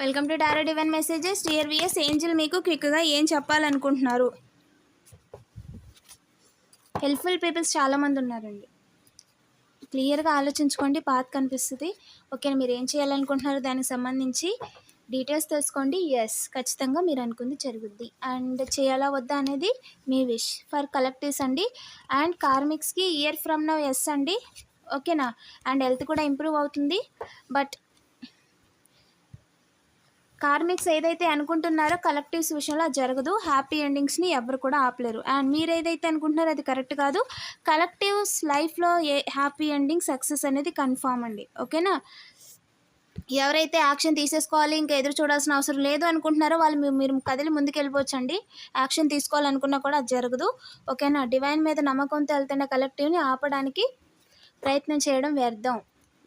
Welcome to tarot divine messages dear VS angel మీకు క్విక్గా ఏం చెప్పాలనుకుంటున్నారు? హెల్ప్ఫుల్ పీపుల్స్ చాలామంది ఉన్నారండి. క్లియర్గా ఆలోచించుకోండి పాత్ కనిపిస్తుంది. ఓకే మీరు ఏం చేయాలనుకుంటున్నారో? దానికి సంబంధించి డీటెయిల్స్ తెలుసుకోండి. ఎస్ ఖచ్చితంగా మీరు అనుకుంది జరుగుద్ది. అండ్ చేయాలా వద్దా అనేది మీ విష్ ఫర్ కలెక్టివ్స్ అండి. అండ్ కార్మిక్స్కి ఇయర్ ఫ్రమ్ నవ్ ఎస్ అండి. ఓకేనా అండ్ హెల్త్ కూడా ఇంప్రూవ్ అవుతుంది. బట్ కార్మిక్స్ ఏదైతే అనుకుంటున్నారో కలెక్టివ్స్ విషయంలో జరగదు. హ్యాపీ ఎండింగ్స్ని ఎవరు కూడా ఆపలేరు. అండ్ మీరు ఏదైతే అనుకుంటున్నారో అది కరెక్ట్ కాదు. కలెక్టివ్స్ లైఫ్లో ఏ హ్యాపీ ఎండింగ్ సక్సెస్ అనేది కన్ఫామ్ అండి. ఓకేనా ఎవరైతే యాక్షన్ తీసేసుకోవాలి ఇంకా ఎదురు చూడాల్సిన అవసరం లేదు అనుకుంటున్నారో వాళ్ళు మీరు కదిలి ముందుకు వెళ్ళిపోవచ్చండి యాక్షన్ తీసుకోవాలనుకున్నా కూడా అది జరగదు. ఓకేనా డివైన్ మీద నమ్మకంతో వెళ్తున్న కలెక్టివ్ని ఆపడానికి ప్రయత్నం చేయడం వ్యర్థం.